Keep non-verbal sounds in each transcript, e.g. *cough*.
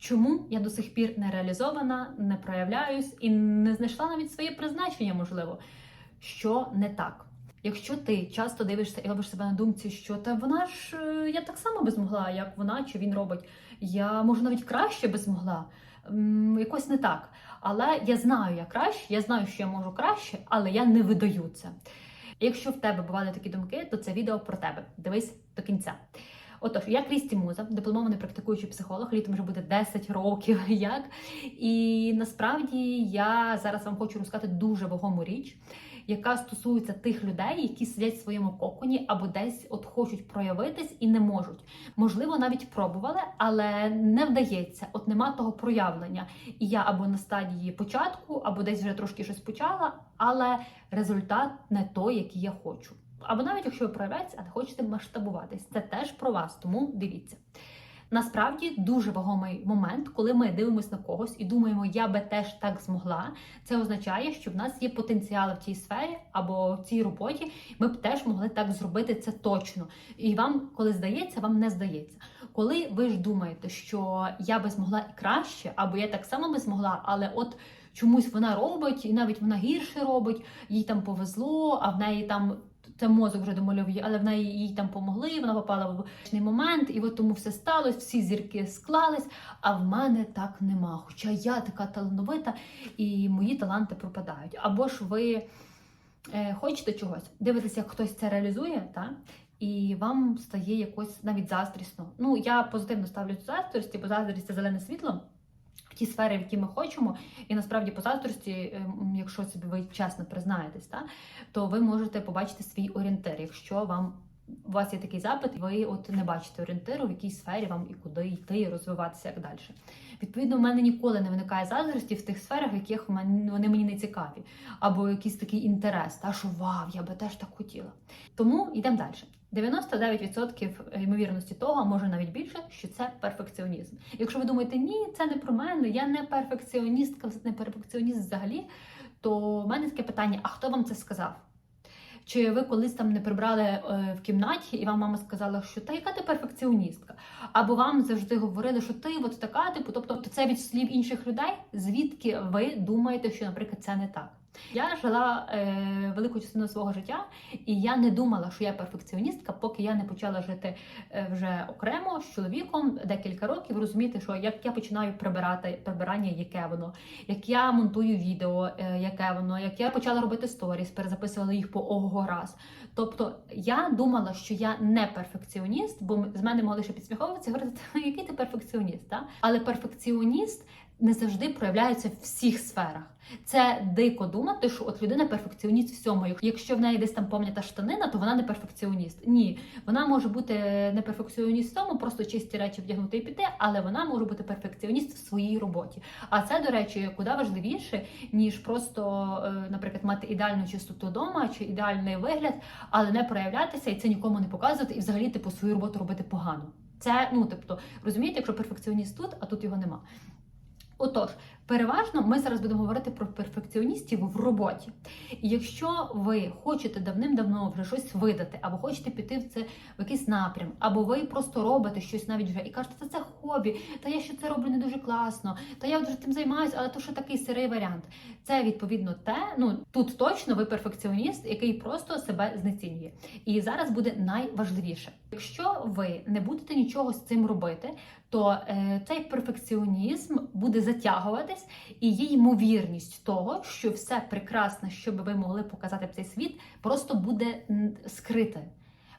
чому я до сих пір не реалізована, не проявляюсь і не знайшла навіть своє призначення, можливо, що не так. Якщо ти часто дивишся і робиш себе на думці, що та вона ж е, я так само би змогла, як вона чи він робить, я можу навіть краще би змогла. Якось не так. Але я знаю, я краще, я знаю, що я можу краще, але я не видаю це. Якщо в тебе бували такі думки, то це відео про тебе. Дивись до кінця. Отож, я Крісті Муза, дипломований практикуючий психолог, літом вже буде 10 років *laughs* як. І насправді я зараз вам хочу розказати дуже вагому річ, яка стосується тих людей, які сидять в своєму коконі або десь от хочуть проявитись і не можуть. Можливо, навіть пробували, але не вдається. От нема того проявлення. І я або на стадії початку, або десь вже трошки щось почала, але результат не той, який я хочу. Або навіть якщо ви проявляєтесь, а не хочете масштабуватись, це теж про вас, тому дивіться. Насправді дуже вагомий момент, коли ми дивимося на когось і думаємо, я би теж так змогла. Це означає, що в нас є потенціал в цій сфері або в цій роботі. Ми б теж могли так зробити це точно. І вам, коли здається, вам не здається. Коли ви ж думаєте, що я би змогла і краще, або я так само би змогла, але от чомусь вона робить, і навіть вона гірше робить, їй там повезло, а в неї там. Це мозок вже домальовує, але в неї їй там помогли, вона попала в важний момент, і от тому все сталося, всі зірки склались, а в мене так нема. Хоча я така талановита, і мої таланти пропадають. Або ж ви е, хочете чогось, дивитесь, як хтось це реалізує, та? і вам стає якось навіть заздрісно. Ну, я позитивно ставлю до заздрості, бо заздрість це зелене світло. Ті сфери, в які ми хочемо, і насправді по заздрості, ем, якщо собі ви чесно признаєтесь, та, то ви можете побачити свій орієнтир. Якщо вам у вас є такий запит, ви от не бачите орієнтиру, в якій сфері вам і куди йти, і розвиватися як далі. Відповідно, в мене ніколи не виникає заздрості в тих сферах, в яких вони мені не цікаві, або якийсь такий інтерес, та що вау, я би теж так хотіла. Тому йдемо далі. 99% ймовірності того, а може навіть більше, що це перфекціонізм. Якщо ви думаєте, ні, це не про мене, я не перфекціоністка, не перфекціоніст взагалі, то в мене таке питання: а хто вам це сказав? Чи ви колись там не прибрали е, в кімнаті, і вам мама сказала, що та яка ти перфекціоністка? Або вам завжди говорили, що ти от така, типу, тобто це від слів інших людей, звідки ви думаєте, що, наприклад, це не так? Я жила е, велику частину свого життя, і я не думала, що я перфекціоністка, поки я не почала жити е, вже окремо з чоловіком декілька років, розуміти, що як я починаю прибирати прибирання, яке воно, як я монтую відео, е, яке воно, як я почала робити сторіс, перезаписувала їх по ого раз. Тобто я думала, що я не перфекціоніст, бо з мене могли ще підсміховуватися говорити, який ти перфекціоніст? Та? Але перфекціоніст не завжди проявляється в всіх сферах. Це дико думати, що от людина перфекціоніст всьому. Якщо в неї десь там пом'ята штанина, то вона не перфекціоніст. Ні, вона може бути не перфекціоніст в тому, просто чисті речі вдягнути і піти, але вона може бути перфекціоніст в своїй роботі. А це, до речі, куди важливіше, ніж просто, е, наприклад, мати ідеальну чистоту вдома чи ідеальний вигляд, але не проявлятися і це нікому не показувати, і взагалі типу свою роботу робити погано. Це ну тобто розумієте, якщо перфекціоніст тут, а тут його нема. Отож, переважно ми зараз будемо говорити про перфекціоністів в роботі. І якщо ви хочете давним-давно вже щось видати, або хочете піти в це в якийсь напрям, або ви просто робите щось навіть вже і кажете, та це хобі, та я ще це роблю не дуже класно, та я вже тим займаюся, але то ще такий сирий варіант. Це відповідно те, ну тут точно ви перфекціоніст, який просто себе знецінює. І зараз буде найважливіше. Якщо ви не будете нічого з цим робити, то е, цей перфекціонізм буде затягуватись, і є ймовірність того, що все прекрасне, що би ви могли показати в цей світ, просто буде скрите.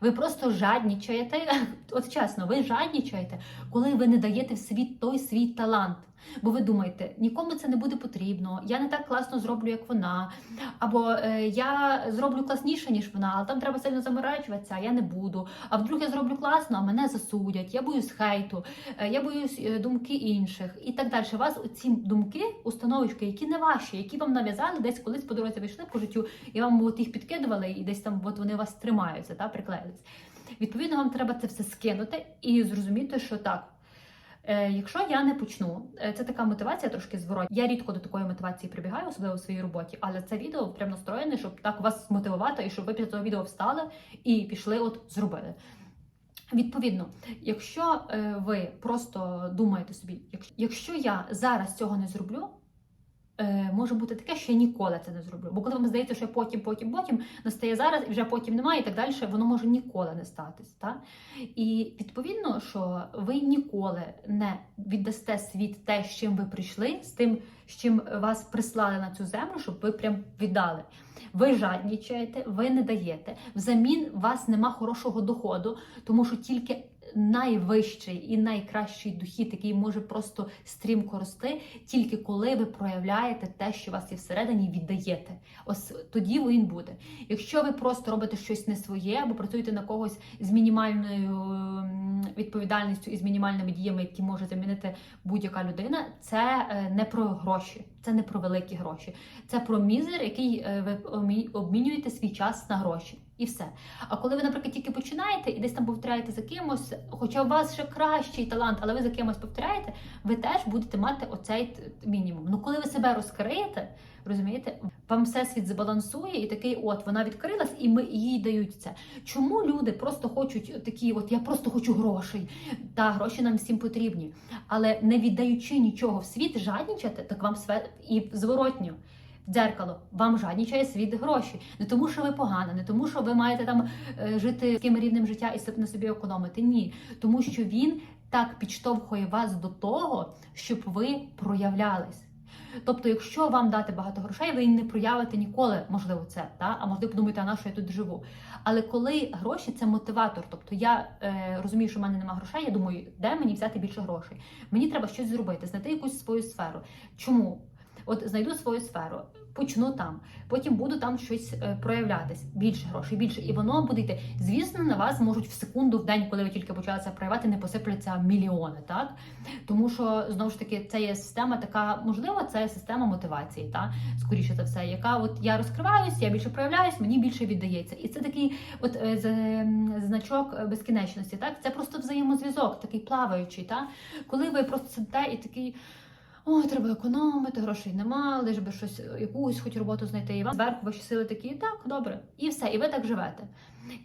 Ви просто жаднічаєте, *laughs* от чесно, ви жаднічаєте, коли ви не даєте в світ той свій талант. Бо ви думаєте, нікому це не буде потрібно, я не так класно зроблю, як вона, або е, я зроблю класніше, ніж вона, але там треба сильно заморачуватися, а я не буду. А вдруг я зроблю класно, а мене засудять, я боюсь хейту, е, я боюсь е, думки інших і так далі. У вас ці думки, установочки, які не ваші, які вам нав'язали, десь колись по дорозі вийшли по життю, і вам от їх підкидували, і десь там от вони вас тримаються, та приклеїться. Відповідно, вам треба це все скинути і зрозуміти, що так. Е, якщо я не почну, е, це така мотивація трошки зворотня. Я рідко до такої мотивації прибігаю, особливо в своїй роботі, але це відео прям настроєне, щоб так вас змотивувати і щоб ви після цього відео встали і пішли, от зробили. Відповідно, якщо е, ви просто думаєте собі, якщо, я зараз цього не зроблю, може бути таке, що я ніколи це не зроблю. Бо коли вам здається, що я потім, потім, потім настає зараз, і вже потім немає, і так далі, воно може ніколи не статись. Та? І відповідно, що ви ніколи не віддасте світ те, з чим ви прийшли, з тим, з чим вас прислали на цю землю, щоб ви прям віддали. Ви жаднічаєте, ви не даєте. Взамін у вас нема хорошого доходу, тому що тільки найвищий і найкращий дохід, який може просто стрімко рости, тільки коли ви проявляєте те, що у вас є всередині, віддаєте. Ось тоді він буде. Якщо ви просто робите щось не своє або працюєте на когось з мінімальною відповідальністю і з мінімальними діями, які може замінити будь-яка людина, це е, не про гроші, це не про великі гроші. Це про мізер, який е, ви обмінюєте свій час на гроші. І все. А коли ви, наприклад, тільки починаєте і десь там повторяєте за кимось, хоча у вас ще кращий талант, але ви за кимось повторяєте, ви теж будете мати оцей мінімум. Ну коли ви себе розкриєте, розумієте, вам всесвіт збалансує і такий, от вона відкрилась, і ми їй дають це. Чому люди просто хочуть такі, от я просто хочу грошей, та гроші нам всім потрібні, але не віддаючи нічого в світ, жаднічати, так вам све і зворотньо. Дзеркало, вам жаднічає світ гроші. Не тому, що ви погана, не тому, що ви маєте там е, жити таким рівнем життя і на собі економити. Ні, тому що він так підштовхує вас до того, щоб ви проявлялись. Тобто, якщо вам дати багато грошей, ви не проявите ніколи, можливо, це, та? а можливо, подумаєте, а на що я тут живу. Але коли гроші це мотиватор, тобто я е, розумію, що в мене немає грошей, я думаю, де мені взяти більше грошей? Мені треба щось зробити, знайти якусь свою сферу. Чому? От знайду свою сферу, почну там, потім буду там щось е, проявлятись, більше грошей, більше, і воно буде йти. Звісно, на вас можуть в секунду, в день, коли ви тільки почали це проявляти, не посипляться мільйони, так? Тому що знову ж таки це є система така, можливо, це система мотивації, та скоріше за все, яка от я розкриваюсь, я більше проявляюсь, мені більше віддається. І це такий от е, значок безкінечності. Так, це просто взаємозв'язок, такий плаваючий. Та? Коли ви просто сидите і такий. Ой, треба економити, грошей нема, лиш би щось, якусь хоч роботу знайти. І вам зверху ваші сили такі, так, добре, і все, і ви так живете.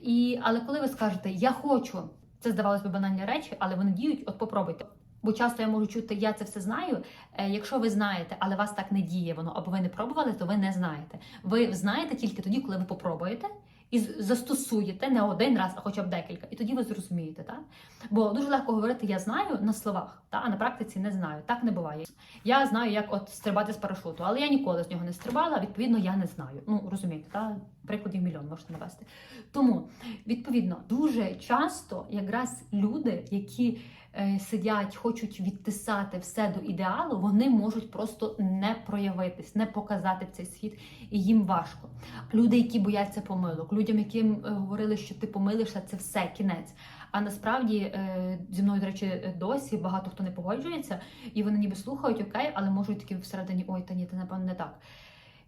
І, але коли ви скажете Я хочу, це здавалось би банальні речі, але вони діють, от попробуйте. Бо часто я можу чути, я це все знаю. Е, Якщо ви знаєте, але вас так не діє воно, або ви не пробували, то ви не знаєте. Ви знаєте тільки тоді, коли ви попробуєте і застосуєте не один раз, а хоча б декілька, і тоді ви зрозумієте, так? Бо дуже легко говорити я знаю на словах, та а на практиці не знаю. Так не буває. Я знаю, як от стрибати з парашуту, але я ніколи з нього не стрибала. Відповідно, я не знаю. Ну розумієте, та прикладів мільйон можете навести. Тому відповідно дуже часто якраз люди, які сидять, хочуть відтисати все до ідеалу, вони можуть просто не проявитись, не показати в цей світ, і їм важко. Люди, які бояться помилок, людям, яким е, говорили, що ти помилишся, це все кінець. А насправді е, зі мною, до речі, досі багато хто не погоджується, і вони ніби слухають окей, але можуть такі всередині ой, та ні, це напевно не так.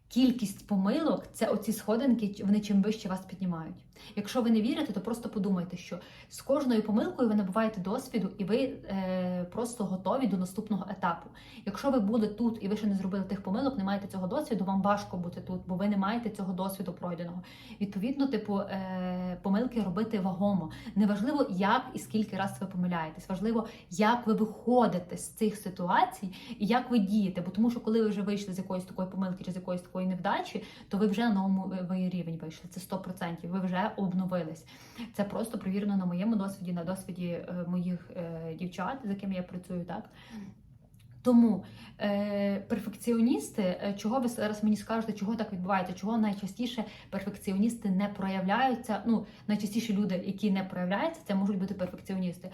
Кількість помилок це оці сходинки, вони чим вище вас піднімають. Якщо ви не вірите, то просто подумайте, що з кожною помилкою ви набуваєте досвіду, і ви е, просто готові до наступного етапу. Якщо ви були тут і ви ще не зробили тих помилок, не маєте цього досвіду, вам важко бути тут, бо ви не маєте цього досвіду пройденого. Відповідно, типу, е, помилки робити вагомо. Неважливо, як і скільки раз ви помиляєтесь. Важливо, як ви виходите з цих ситуацій і як ви дієте. Бо тому, що коли ви вже вийшли з якоїсь такої помилки чи з якоїсь такої невдачі, то ви вже на ви рівень вийшли. Це 100%. Ви вже обновились. Це просто провірено на моєму досвіді, на досвіді е, моїх е, дівчат, з якими я працюю, так. Тому е, перфекціоністи, е, чого ви зараз мені скажете, чого так відбувається, чого найчастіше перфекціоністи не проявляються. Ну, найчастіше люди, які не проявляються, це можуть бути перфекціоністи.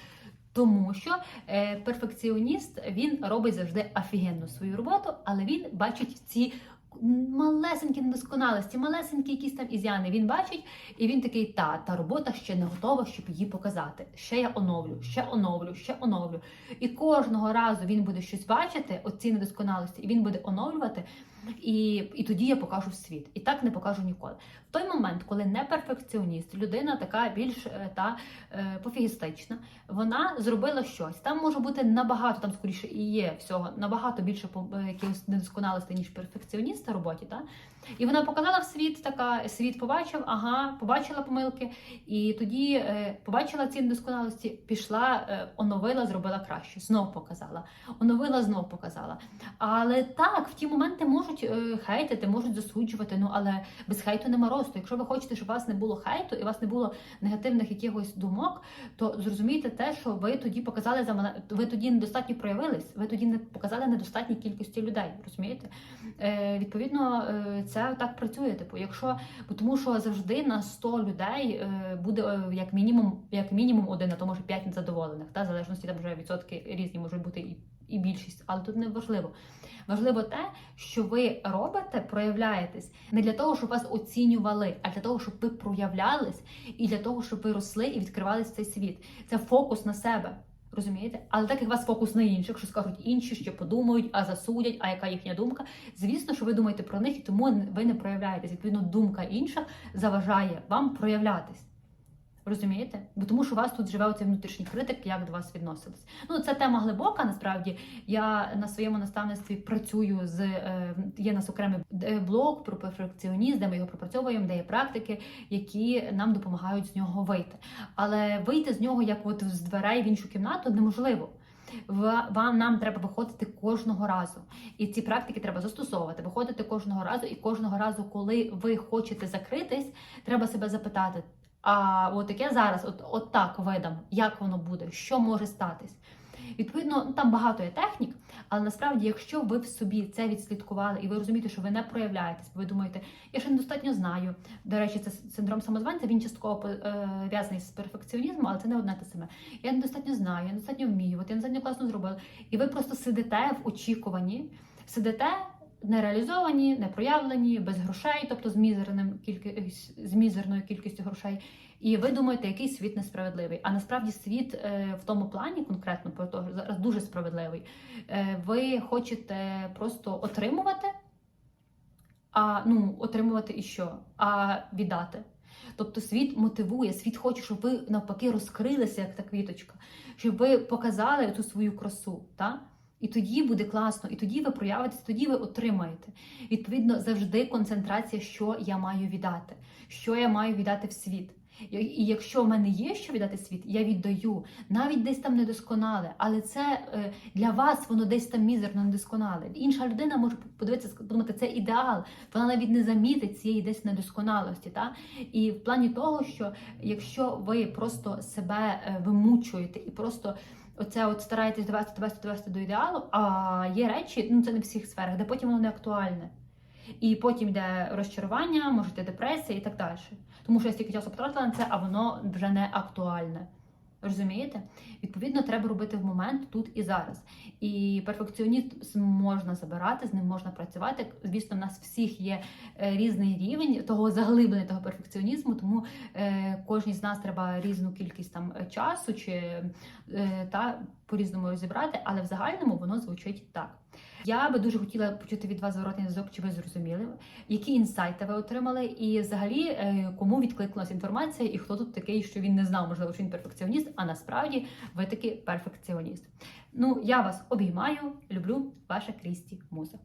Тому що е, перфекціоніст він робить завжди офігенну свою роботу, але він бачить ці малесенькі недосконалості, малесенькі якісь там ізяни. Він бачить, і він такий: та, та робота ще не готова, щоб її показати. Ще я оновлю, ще оновлю, ще оновлю. І кожного разу він буде щось бачити, оці недосконалості, і він буде оновлювати. І, і тоді я покажу світ. І так не покажу ніколи. В той момент, коли не перфекціоніст, людина така більш е, та е, пофігістична, вона зробила щось. Там може бути набагато, там скоріше і є всього, набагато більше е, якихось недосконалостей, ніж перфекціоніста роботі. Та? І вона показала в світ, така світ побачив, ага, побачила помилки, і тоді е, побачила ці недосконалості, пішла, е, оновила, зробила краще, знов показала, оновила, знов показала. Але так, в ті моменти можуть е, хейтити, можуть засуджувати. Ну але без хейту нема росту. Якщо ви хочете, щоб у вас не було хейту і у вас не було негативних якихось думок, то зрозумійте те, що ви тоді показали за ви тоді недостатньо проявились, ви тоді не показали недостатній кількості людей. Розумієте? Е, відповідно, е, це так працює. Типу, якщо тому, що завжди на 100 людей е, буде е, як мінімум, як мінімум один, а то може 5 незадоволених. Та в залежності там вже відсотки різні можуть бути і, і більшість, але тут не важливо. Важливо те, що ви робите, проявляєтесь не для того, щоб вас оцінювали, а для того, щоб ви проявлялись, і для того, щоб ви росли і відкривались цей світ. Це фокус на себе. Розумієте? Але так як у вас фокус на інших, що скажуть інші, що подумають, а засудять, а яка їхня думка. Звісно, що ви думаєте про них, і тому ви не проявляєтесь. Відповідно, думка інших заважає вам проявлятись. Розумієте? Бо тому, що у вас тут живе оцей внутрішній критик, як до вас відносились. Ну, це тема глибока. Насправді я на своєму наставництві працюю з е, є у нас окремий е, блог про перфекціонізм, де ми його пропрацьовуємо, де є практики, які нам допомагають з нього вийти. Але вийти з нього, як от з дверей в іншу кімнату, неможливо. Вам нам треба виходити кожного разу, і ці практики треба застосовувати, виходити кожного разу, і кожного разу, коли ви хочете закритись, треба себе запитати. А от як зараз, от, от так видам, як воно буде, що може статись. Відповідно, ну, там багато є технік, але насправді, якщо ви в собі це відслідкували і ви розумієте, що ви не проявляєтесь, ви думаєте, я ще недостатньо знаю. До речі, це синдром самозванця, він частково е, в'язаний з перфекціонізмом, але це не одне те саме. Я недостатньо знаю, я недостатньо вмію, от я недостатньо класно зробила. І ви просто сидите в очікуванні, сидите. Нереалізовані, непроявлені, без грошей, тобто з мізерним кільки з мізерною кількістю грошей, і ви думаєте, який світ несправедливий. А насправді світ е, в тому плані, конкретно про то зараз дуже справедливий. Е, ви хочете просто отримувати, а ну отримувати і що? А віддати. Тобто світ мотивує, світ хоче, щоб ви навпаки розкрилися, як та квіточка, щоб ви показали ту свою красу. Та? І тоді буде класно, і тоді ви проявитесь, тоді ви отримаєте. Відповідно, завжди концентрація, що я маю віддати, що я маю віддати в світ. І якщо в мене є що віддати світ, я віддаю. Навіть десь там недосконале, але це е, для вас воно десь там мізерно недосконале. Інша людина може подивитися, подумати, це ідеал. Вона навіть не замітить цієї десь недосконалості. Та? І в плані того, що якщо ви просто себе е, вимучуєте і просто. Оце от стараєтесь довести, довести, довести до ідеалу, а є речі, ну це не в всіх сферах, де потім воно не актуальне. І потім йде розчарування, може йти депресія і так далі. Тому що я стільки часу потратила на це, а воно вже не актуальне. Розумієте? Відповідно, треба робити в момент тут і зараз. І перфекціонізм можна забирати, з ним можна працювати. Звісно, в нас всіх є е, різний рівень того заглиблення того перфекціонізму, тому е, кожній з нас треба різну кількість там е, часу чи та по-різному розібрати, але в загальному воно звучить так. Я би дуже хотіла почути від вас зворотний зв'язок, чи ви зрозуміли, які інсайти ви отримали, і взагалі е, кому відкликнулася інформація, і хто тут такий, що він не знав, можливо, що він перфекціоніст, а насправді ви таки перфекціоніст. Ну, я вас обіймаю, люблю, ваша Крісті Муза.